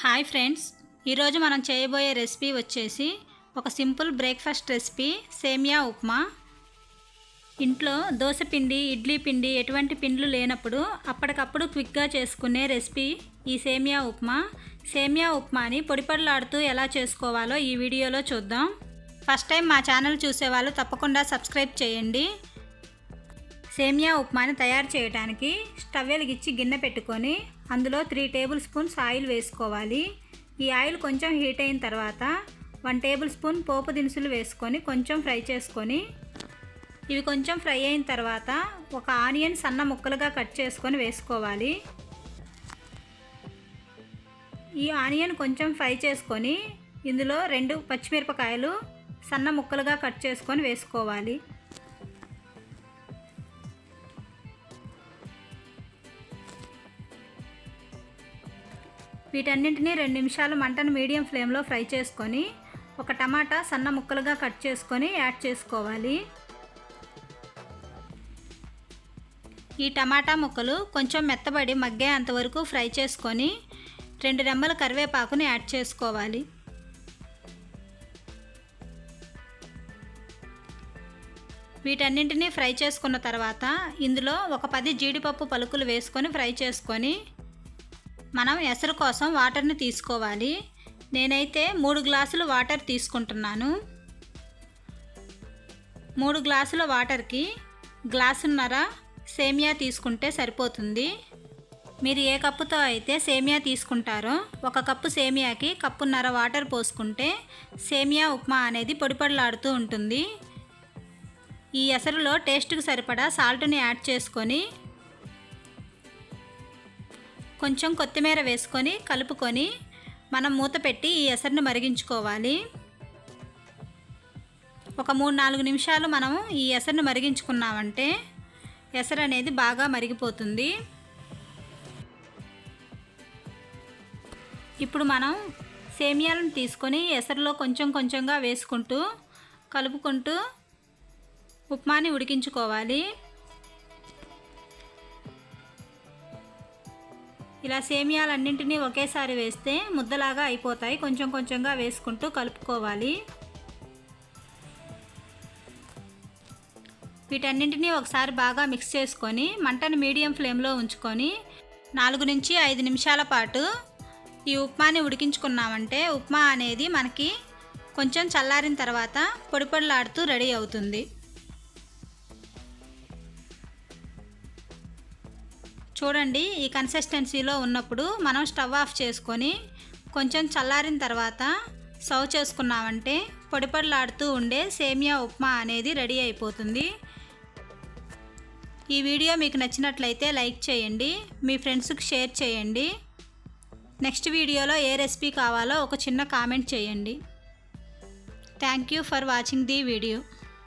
Hi friends. ఈరోజు మనం చేయబోయే రెసిపీ వచ్చేసి ఒక సింపుల్ బ్రేక్ఫాస్ట్ రెసిపీ సేమియా ఉప్మా. ఇంట్లో దోశ పిండి ఇడ్లీ పిండి ఎటువంటి పిండ్లు లేనప్పుడు అప్పటికప్పుడు క్విక్గా చేసుకునే రెసిపీ ఈ సేమియా ఉప్మా. సేమియా ఉప్మాని పొడిపడలాడుతూ ఎలా చేసుకోవాలో ఈ వీడియోలో చూద్దాం. ఫస్ట్ టైం మా ఛానల్ చూసేవాళ్ళు తప్పకుండా సబ్స్క్రైబ్ చేయండి. సేమియా ఉప్మాని తయారు చేయడానికి స్టవ్ వెలిగించి గిన్నె పెట్టుకొని అందులో త్రీ టేబుల్ స్పూన్స్ ఆయిల్ వేసుకోవాలి. ఈ ఆయిల్ కొంచెం హీట్ అయిన తర్వాత వన్ టేబుల్ స్పూన్ పోపు దినుసులు వేసుకొని కొంచెం ఫ్రై చేసుకొని ఇవి కొంచెం ఫ్రై అయిన తర్వాత ఒక ఆనియన్ సన్న ముక్కలుగా కట్ చేసుకొని వేసుకోవాలి. ఈ ఆనియన్ కొంచెం ఫ్రై చేసుకొని ఇందులో రెండు పచ్చిమిరపకాయలు సన్న ముక్కలుగా కట్ చేసుకొని వేసుకోవాలి. వీటన్నింటినీ రెండు నిమిషాలు మంటను మీడియం ఫ్లేమ్లో ఫ్రై చేసుకొని ఒక టమాటా సన్న ముక్కలుగా కట్ చేసుకొని యాడ్ చేసుకోవాలి. ఈ టమాటా ముక్కలు కొంచెం మెత్తబడి మగ్గే అంతవరకు ఫ్రై చేసుకొని రెండు రెమ్మల కరివేపాకుని యాడ్ చేసుకోవాలి. వీటన్నింటినీ ఫ్రై చేసుకున్న తర్వాత ఇందులో ఒక పది జీడిపప్పు పలుకులు వేసుకొని ఫ్రై చేసుకొని మనం ఎసరు కోసం వాటర్ని తీసుకోవాలి. నేనైతే మూడు గ్లాసులు వాటర్ తీసుకుంటున్నాను. మూడు గ్లాసుల వాటర్కి గ్లాసున్నర సేమియా తీసుకుంటే సరిపోతుంది. మీరు ఏ కప్పుతో అయితే సేమియా తీసుకుంటారో ఒక కప్పు సేమియాకి కప్పున్నర వాటర్ పోసుకుంటే సేమియా ఉప్మా అనేది పొడిపడలాడుతూ ఉంటుంది. ఈ ఎసరులో టేస్ట్కి సరిపడా సాల్ట్ని యాడ్ చేసుకొని కొంచెం కొత్తిమీర వేసుకొని కలుపుకొని మనం మూత పెట్టి ఈ ఎసరును మరిగించుకోవాలి. ఒక మూడు నాలుగు నిమిషాలు మనం ఈ ఎసరును మరిగించుకున్నామంటే ఎసరు అనేది బాగా మరిగిపోతుంది. ఇప్పుడు మనం సేమియాలను తీసుకొని ఎసరులో కొంచెం కొంచెంగా వేసుకుంటూ కలుపుకుంటూ ఉప్మాని ఉడికించుకోవాలి. ఇలా సేమియాలన్నింటినీ ఒకేసారి వేస్తే ముద్దలాగా అయిపోతాయి. కొంచెం కొంచెంగా వేసుకుంటూ కలుపుకోవాలి. వీటన్నింటినీ ఒకసారి బాగా మిక్స్ చేసుకొని మంటను మీడియం ఫ్లేమ్లో ఉంచుకొని నాలుగు నుంచి ఐదు నిమిషాల పాటు ఈ ఉప్మాని ఉడికించుకున్నామంటే ఉప్మా అనేది మనకి కొంచెం చల్లారిన తర్వాత పొడి పొడిలాడుతూ రెడీ అవుతుంది. చూడండి ఈ కన్సిస్టెన్సీలో ఉన్నప్పుడు మనం స్టవ్ ఆఫ్ చేసుకొని కొంచెం చల్లారిన తర్వాత సర్వ్ చేసుకున్నామంటే పొడిపొడిలాడుతూ ఉండే సేమియా ఉప్మా అనేది రెడీ అయిపోతుంది. ఈ వీడియో మీకు నచ్చినట్లయితే లైక్ చేయండి మీ ఫ్రెండ్స్కి షేర్ చేయండి. నెక్స్ట్ వీడియోలో ఏ రెసిపీ కావాలో ఒక చిన్న కామెంట్ చేయండి. Thank you for watching the video.